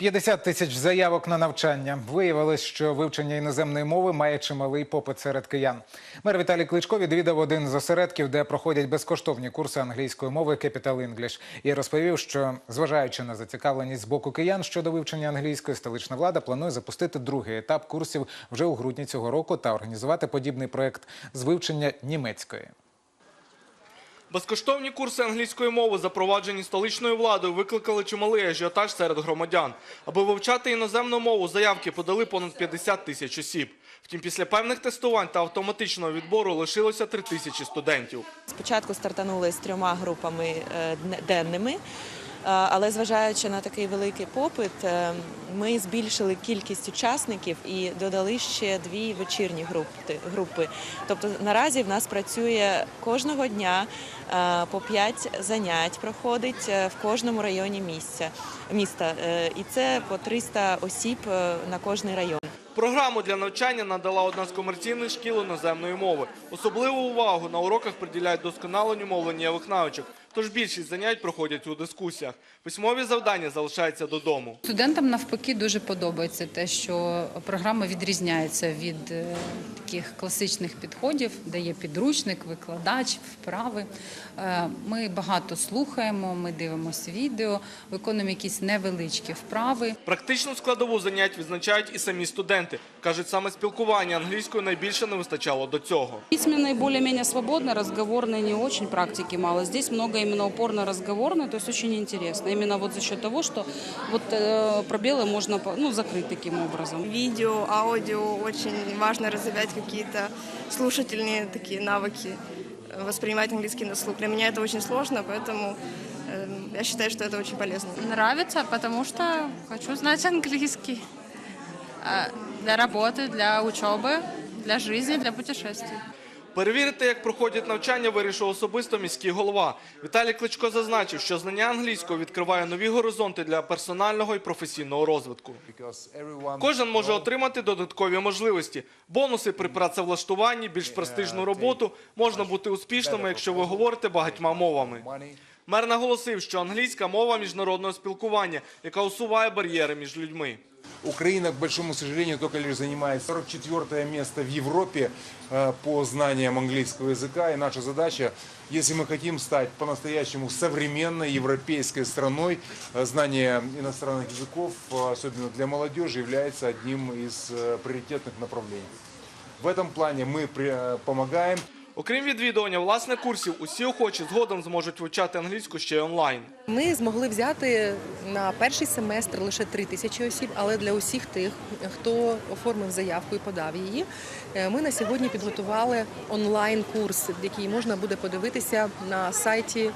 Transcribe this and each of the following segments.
50 тисяч заявок на навчання. Виявилось, що вивчення іноземної мови має чималий попит серед киян. Мер Віталій Кличко відвідав один з осередків, де проходять безкоштовні курси англійської мови Capital English. і розповів, що зважаючи на зацікавленість з боку киян щодо вивчення англійської, столична влада планує запустити другий етап курсів вже у грудні цього року та організувати подібний проект з вивчення німецької. Безкоштовні курси англійської мови, запроваджені столичною владою, викликали чималий ажіотаж серед громадян. Аби вивчати іноземну мову, заявки подали понад 50 тисяч осіб. Втім, після певних тестувань та автоматичного відбору лишилося 3 тисячі студентів. Спочатку стартанули з трьома групами е, денними, але зважаючи на такий великий попит, е, ми збільшили кількість учасників і додали ще дві вечірні групи. Тобто наразі в нас працює кожного дня е, по п'ять занять проходить е, в кожному районі місця, міста. Е, І це по 300 осіб е, на кожний район. Програму для навчання надала одна з комерційних шкіл іноземної мови. Особливу увагу на уроках приділяють досконаленню мовленнєвих навичок. Тож більшість занять проходять у дискусіях. Письмові завдання залишаються додому. Студентам навпаки дуже подобається те, що програма відрізняється від е, таких класичних підходів, де є підручник, викладач, вправи. Е, Ми багато слухаємо, ми дивимося відео, виконуємо якісь невеличкі вправи. Практичну складову занять відзначають і самі студенти. Кажуть, саме спілкування англійською найбільше не вистачало до цього. Письменный более-менее свободно, разговорный не очень, практики мало. Здесь много именно упор на разговорный, то есть очень интересно. Именно вот за счет того, что вот э, пробелы можно по- ну, закрыть таким образом. видео, аудио очень важно развивать какие-то слушательные такие навыки, э, воспринимать английский на слух. Для меня это очень сложно, поэтому э, я считаю, что это очень полезно. Нравится, потому что хочу знать английский. А, Для работы, для учебы, для жизни, для путешествий. Перевірити, як проходять навчання, вирішив особисто міський голова. Віталій Кличко зазначив, що знання англійської відкриває нові горизонти для персонального і професійного розвитку. Кожен може отримати додаткові можливості, бонуси при працевлаштуванні, більш престижну роботу. Можна бути успішними, якщо ви говорите багатьма мовами. Мер наголосив, що англійська мова міжнародного спілкування, яка усуває бар'єри між людьми. Украина, к большому сожалению, только лишь занимает 44 место в Европе э, по знаниям английского языка. И наша задача, если мы хотим стать по-настоящему современной европейской страной, э, знание иностранных языков, э, особенно для молодежи, является одним из э, приоритетных направлений. В этом плане мы при- э, помогаем Окрім відвідування власне курсів, усі охочі згодом зможуть вивчати англійську ще й онлайн. Ми змогли взяти на перший семестр лише три тисячі осіб, але для усіх тих, хто оформив заявку і подав її, е, ми на сьогодні підготували онлайн-курс, який можна буде подивитися на сайті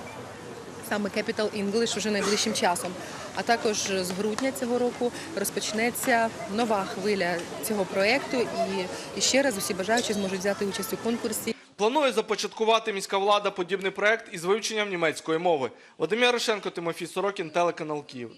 саме Capital English уже найближчим часом. А також з грудня цього року розпочнеться нова хвиля цього проекту, і, і ще раз усі бажаючі зможуть взяти участь у конкурсі. Планує започаткувати міська влада подібний проект із вивченням німецької мови. Владимир Ярошенко, Тимофій Сорокін, телеканал Київ.